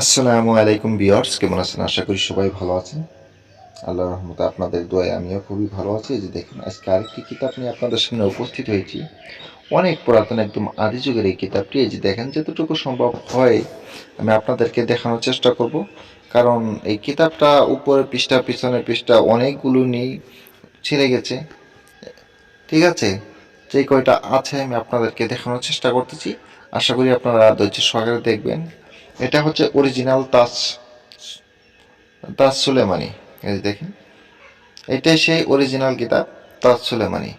আসসালামু আলাইকুম বিয়ার্স কেমন আছেন? আশা করি সবাই ভালো আছেন। আল্লাহ রহমতে আপনাদের দোয়ায় আমিও খুবই ভালো আছি। যে দেখুন, আজকে আরেকটি কিতাব নিয়ে আপনাদের সামনে উপস্থিত হয়েছি। অনেক পুরাতন একদম আদি যুগের এই কিতাবটি। এই যে দেখেন, যতটুকু সম্ভব হয় আমি আপনাদেরকে দেখানোর চেষ্টা করব। কারণ এই কিতাবটা উপরে পৃষ্ঠা, পিছনের পৃষ্ঠা অনেকগুলো নেই ছিঁড়ে গেছে। ঠিক আছে? যে কয়টা আছে আমি আপনাদেরকে দেখানোর চেষ্টা করতেছি। আশা করি আপনারা ধৈর্য সহকারে দেখবেন। এটা হচ্ছে অরিজিনাল তাজ তাজ সুলেমানি। এই দেখেন, এটাই সেই অরিজিনাল কিতাব তাজ সুলেমানি।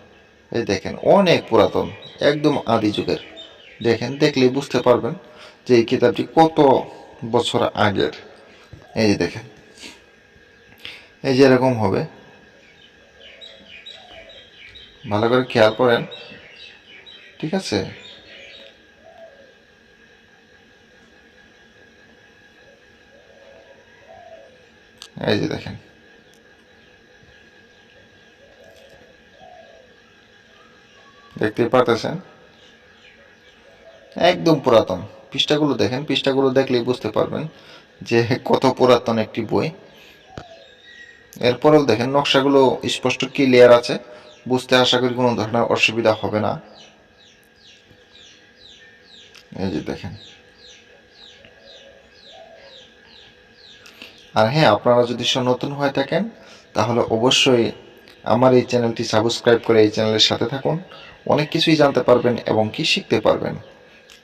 এই দেখেন, অনেক পুরাতন, একদম আদি যুগের। দেখেন, দেখলেই বুঝতে পারবেন যে এই কিতাবটি কত বছর আগের। এই যে দেখেন, এই যে এরকম হবে। ভালো করে খেয়াল করেন, ঠিক আছে? এই যে দেখেন। দেখতেই পারতেছেন? একদম পুরাতন। পৃষ্ঠাগুলো দেখেন, পৃষ্ঠাগুলো দেখলেই বুঝতে পারবেন যে কত পুরাতন একটি বই। এরপরেও দেখেন, নকশাগুলো স্পষ্ট ক্লিয়ার আছে। বুঝতে আশা করি কোনো ধরনের অসুবিধা হবে না। এই যে দেখেন। আর হ্যাঁ আপনারা যদি নতুন হয়ে থাকেন, তাহলে অবশ্যই আমার এই চ্যানেলটি সাবস্ক্রাইব করে এই চ্যানেলের সাথে থাকুন। অনেক কিছুই জানতে পারবেন এবং কি শিখতে পারবেন।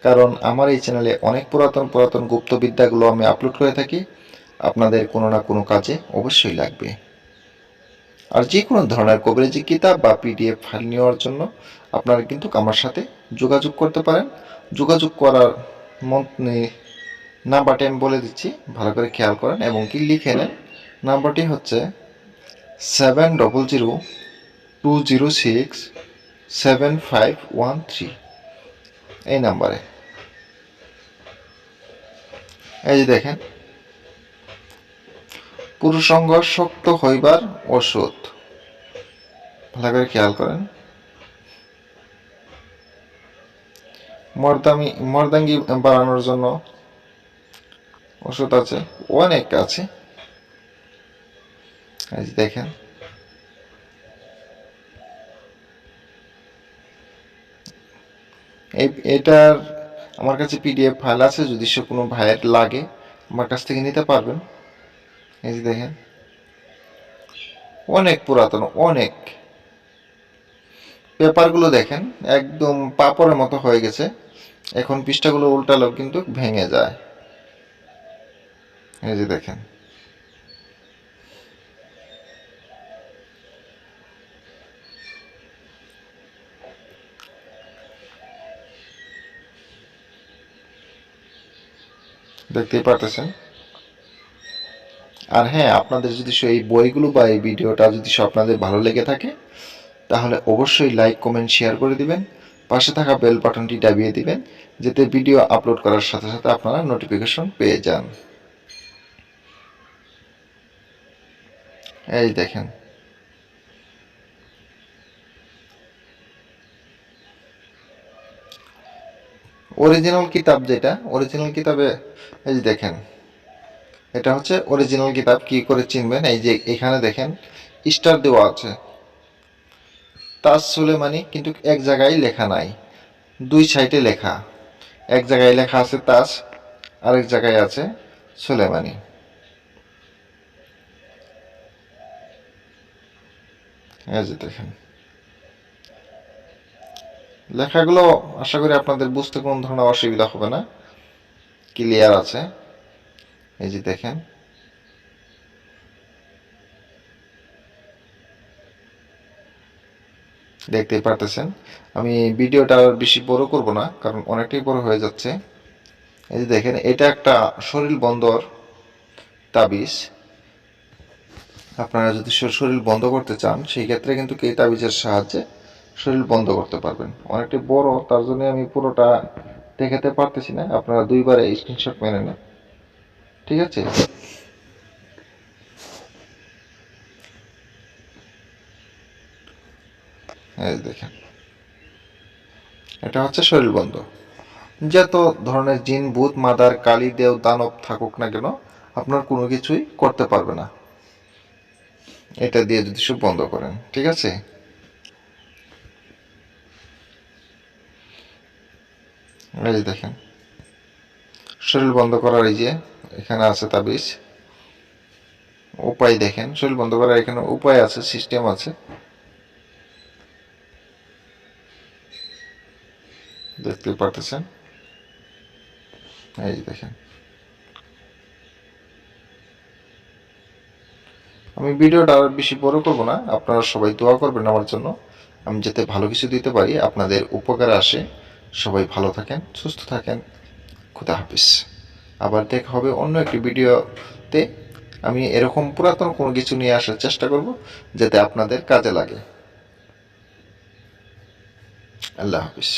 কারণ আমার এই চ্যানেলে অনেক পুরাতন পুরাতন গুপ্তবিদ্যাগুলো আমি আপলোড করে থাকি। আপনাদের কোনো না কোনো কাজে অবশ্যই লাগবে। আর যে কোনো ধরনের কভারেজি কিতাব বা পিডিএফ ফাইল নেওয়ার জন্য আপনারা কিন্তু আমার সাথে যোগাযোগ করতে পারেন। যোগাযোগ করার মন নাম্বারটি আমি বলে দিচ্ছি, ভালো করে খেয়াল করেন এবং কি লিখে নেন? নাম্বারটি হচ্ছে seven double zero two zero six seven five one three এই নাম্বারে। এই যে দেখেন পুরুষঙ্গ শক্ত হইবার ওষুধ ভালো করে খেয়াল করেন। মর্দামি মর্দাঙ্গি বাড়ানোর জন্য ওষুধ আছে। অনেক আছে। এই দেখেন। এটার আমার কাছে পিডিএফ ফাইল আছে, যদি সে কোনো ভাইয়ের লাগে, আমার কাছ থেকে নিতে পারবেন। এই যে দেখেন। অনেক পুরাতন, অনেক। পেপারগুলো দেখেন, একদম পাপড়ের মতো হয়ে গেছে। এখন পৃষ্ঠাগুলো উল্টালেও কিন্তু ভেঙে যায়। এই যে দেখেন। দেখতেই পারতেছেন? আর হ্যাঁ আপনাদের যদি এই বইগুলো বা এই ভিডিওটা যদি আপনাদের ভালো লেগে থাকে, তাহলে অবশ্যই লাইক, কমেন্ট, শেয়ার করে দিবেন, পাশে থাকা বেল বাটনটি দাবিয়ে দিবেন, যাতে ভিডিও আপলোড করার সাথে সাথে আপনারা নোটিফিকেশন পেয়ে যান। এই দেখেন। অরিজিনাল কিতাব যেটা অরিজিনাল কিতাবে, এই যে দেখেন। এটা হচ্ছে অরিজিনাল কিতাব, কি করে চিনবেন? এই যে এখানে দেখেন স্টার দেওয়া আছে। তাজ সুলেমানি কিন্তু এক জায়গায় লেখা নাই। দুই সাইডে লেখা। এক জায়গায় লেখা আছে তাজ আরেক জায়গায় আছে সুলেমানি। এই যে দেখেন। লেখাগুলো আশা করি আপনাদের বুঝতে কোনো ধরনের অসুবিধা হবে না। ক্লিয়ার আছে। এই যে দেখেন। দেখতেই পারতেছেন। আমি ভিডিওটা বেশি বড় করব না, কারণ অনেকটাই বড় হয়ে যাচ্ছে। এই যে দেখেন, এটা একটা শরীর বন্দর তাবিজ। আপনারা যদি শরীর বন্ধ করতে চান, সেই ক্ষেত্রে কিন্তু এই তাবিজের সাহায্যে শরীর বন্ধ করতে পারবেন। অনেকটা বড়, তার জন্য আমি পুরোটা দেখাতে পারতেছি না। আপনারা দুইবারে স্ক্রিনশট মেনে নেন। ঠিক আছে? এই দেখেন। এটা হচ্ছে শরীর বন্ধ। যত ধরনের জিন, ভূত, মাদার, কালী, দেও, দানব থাকুক না কেন, আপনার কোনো কিছুই করতে পারবে না। এটা দিয়ে যদি সব বন্ধ করেন, ঠিক আছে? এই দেখেন, শরীর বন্ধ করার এই যে এখানে আছে তাবিজ। উপায় দেখেন, শরীর বন্ধ করার এখানে উপায় আছে সিস্টেম আছে। দেখতে পারতেছেন? এই দেখেন আমি ভিডিওটা আর বেশি বড় করব না। আপনারা সবাই দোয়া করবেন আমার জন্য। আমি যাতে ভালো কিছু দিতে পারি, আপনাদের উপকারে আসে। সবাই ভালো থাকেন, সুস্থ থাকেন। খুদা হাফিজ। আবার দেখা হবে অন্য একটি ভিডিওতে। আমি এরকম পুরাতন কোনো কিছু নিয়ে আসার চেষ্টা করব, যাতে আপনাদের কাজে লাগে। আল্লাহ হাফিজ।